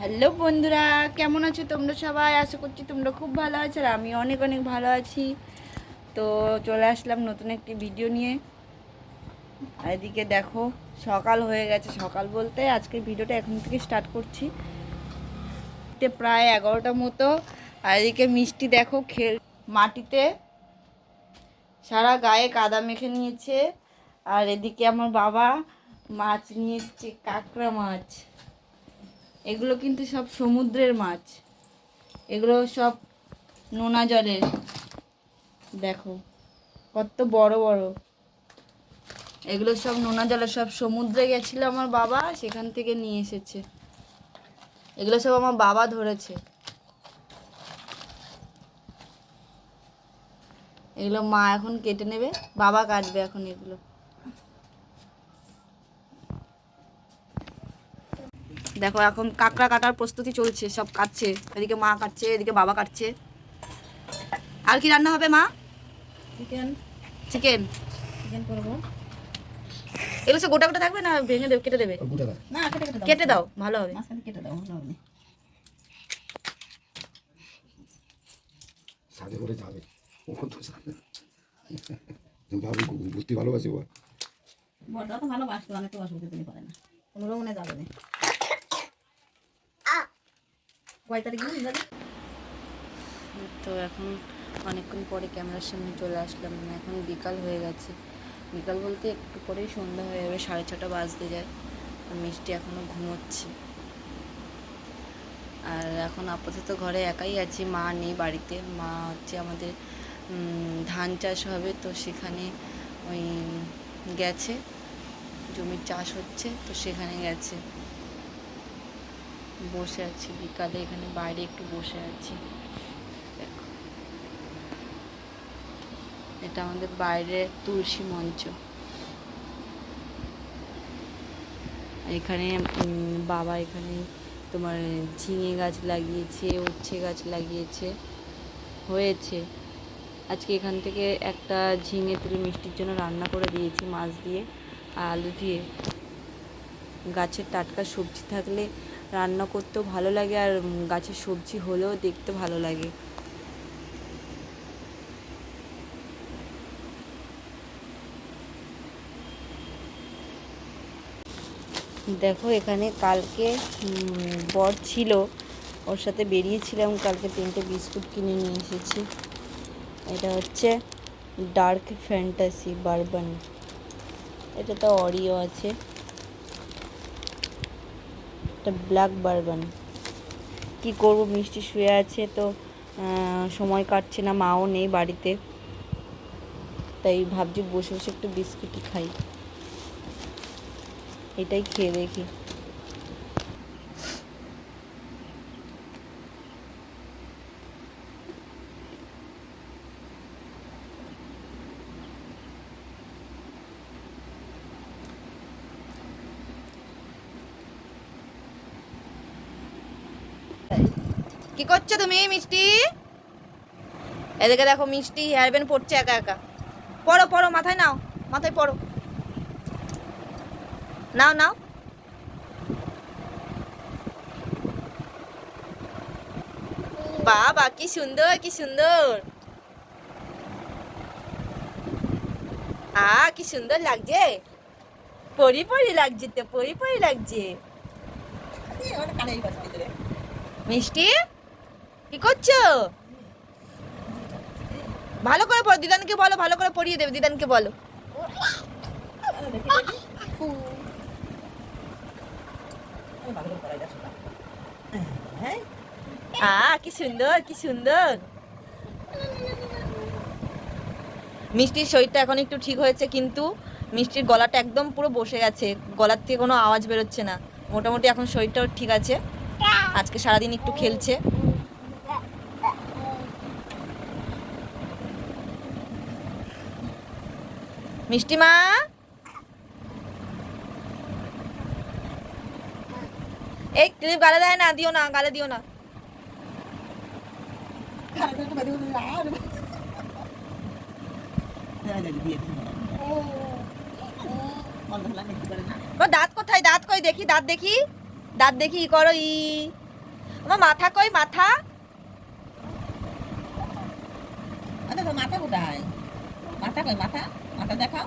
Hello বন্ধুরা, কেমন আছো তোমরা সবাই? আশা করছি তোমরা খুব ভালো আছো আর আমি অনেক অনেক ভালো আছি। তো চলে আসলাম নতুন একটি ভিডিও নিয়ে। এদিকে দেখো, সকাল হয়ে গেছে সকাল বলতে। আজকের ভিডিওটা এখন থেকে স্টার্ট করছি। প্রায় এগারোটা মতো। আর এদিকে মিষ্টি দেখো, খেল মাটিতে সারা গায়ে কাদা মেখে নিয়েছে। আর এদিকে আমার বাবা মাছ নিয়ে এসছে কাঁকড়া মাছ। এগুলো কিন্তু সব সমুদ্রের মাছ। এগুলো সব নোনা জলের। দেখো, কত বড় বড়। এগুলো সব নোনা জলের সব সমুদ্রে গেছিল আমার বাবা, সেখান থেকে নিয়ে এসেছে। এগুলো সব আমার বাবা ধরেছে। এগুলো মা এখন কেটে নেবে, বাবা কাটবে এখন এগুলো। দেখো এখন কাঁকড়া কাটার প্রস্তুতি চলছে সব কাটছে। এদিকে মা কাটছে এদিকে বাবা কাটছে। আর কি রান্না হবে মা? চিকেন চিকেন চিকেন করব। এগুলো সব গোটা গোটা থাকবে না ভেঙে দেবে কেটে দেবে? না কেটে কেটে দাও। কেটে দাও ভালো হবে। কেটে দাও ভালো হবে। সাথে করে যাবে। ও তো সাথে ভাবি বুঝতে ভালোবাসি বল বড়টা তো ভালোবাসতো আমি তো অসুবিধা তুমি করে না। কোনো রকমে যাবে না। তো এখন অনেকক্ষণ পরে ক্যামেরার সামনে চলে আসলাম এখন বিকাল হয়ে গেছে। বিকাল বলতে একটু পরেই সন্ধ্যা হয়ে যাবে, সাড়ে ছটা বাজতে যায়। আর মিষ্টি এখনও ঘুমোচ্ছে। আর এখন আপাতত ঘরে একাই আছি, মা নেই বাড়িতে। মা হচ্ছে আমাদের ধান চাষ হবে, তো সেখানে ওই গেছে, জমির চাষ হচ্ছে, তো সেখানে গেছে। বসে আছি, বিকালে এখানে বাইরে একটু বসে আছি। এটা আমাদের বাইরে তুলসী মঞ্চ। এখানে বাবা এখানে তোমার ঝিঙে গাছ লাগিয়েছে, উচ্ছে গাছ লাগিয়েছে। হয়েছে। আজকে এখান থেকে একটা ঝিঙে তুলে মিষ্টির জন্য রান্না করে দিয়েছি মাছ দিয়ে, আলু দিয়ে। গাছের টাটকা সবজি থাকলে রান্না করতেও ভালো লাগে আর গাছের সবজি হলেও দেখতে ভালো লাগে। দেখো এখানে কালকে বর ছিল, ওর সাথে বেরিয়েছিলাম, কালকে তিনটে বিস্কুট কিনে নিয়ে এসেছি। এটা হচ্ছে ডার্ক ফ্যান্টাসি বারবান। এটা তো অরিও আছে। এটা ব্ল্যাক বারবান কি করব, মিষ্টি শুয়ে আছে তো সময় কাটছে না, মাও নেই বাড়িতে। তাই ভাবছি বসে বসে একটু বিস্কুটই খাই। এটাই খেয়ে দেখি। কি করছ তুমি মিষ্টি? এদিকে দেখো মিষ্টি হেয়ার ব্যান্ড পড়ছে একা একা। পড়ো পড়ো মাথায় নাও মাথায় পড়ো নাও নাও। বাবা কি সুন্দর কি সুন্দর। আ কি সুন্দর লাগছে। পরি পরি লাগছে তো পরি পরি লাগছে। মিষ্টি? কি করছ? ভালো করে পড়ো, দিদানকে বলো, ভালো করে পড়িয়ে দেবে, দিদানকে বলো। আ কি সুন্দর কি সুন্দর। মিষ্টির শরীরটা এখন একটু ঠিক হয়েছে, কিন্তু মিষ্টির গলাটা একদম পুরো বসে গেছে। গলার থেকে কোনো আওয়াজ বেরোচ্ছে না। মোটামুটি এখন শরীরটাও ঠিক আছে। আজকে সারাদিন একটু খেলছে। মিষ্টি মা? এই ক্লিপ গালে দেয় না, দিও না, গালে দিও না। দাঁত কোথায়, দাঁত কই দেখি, দাঁত দেখি দাঁত দেখি ই করো ই। আমার মাথা কই, মাথা? মাথা কোথায়? মাথা কই, মাথা? মাথা দেখাও।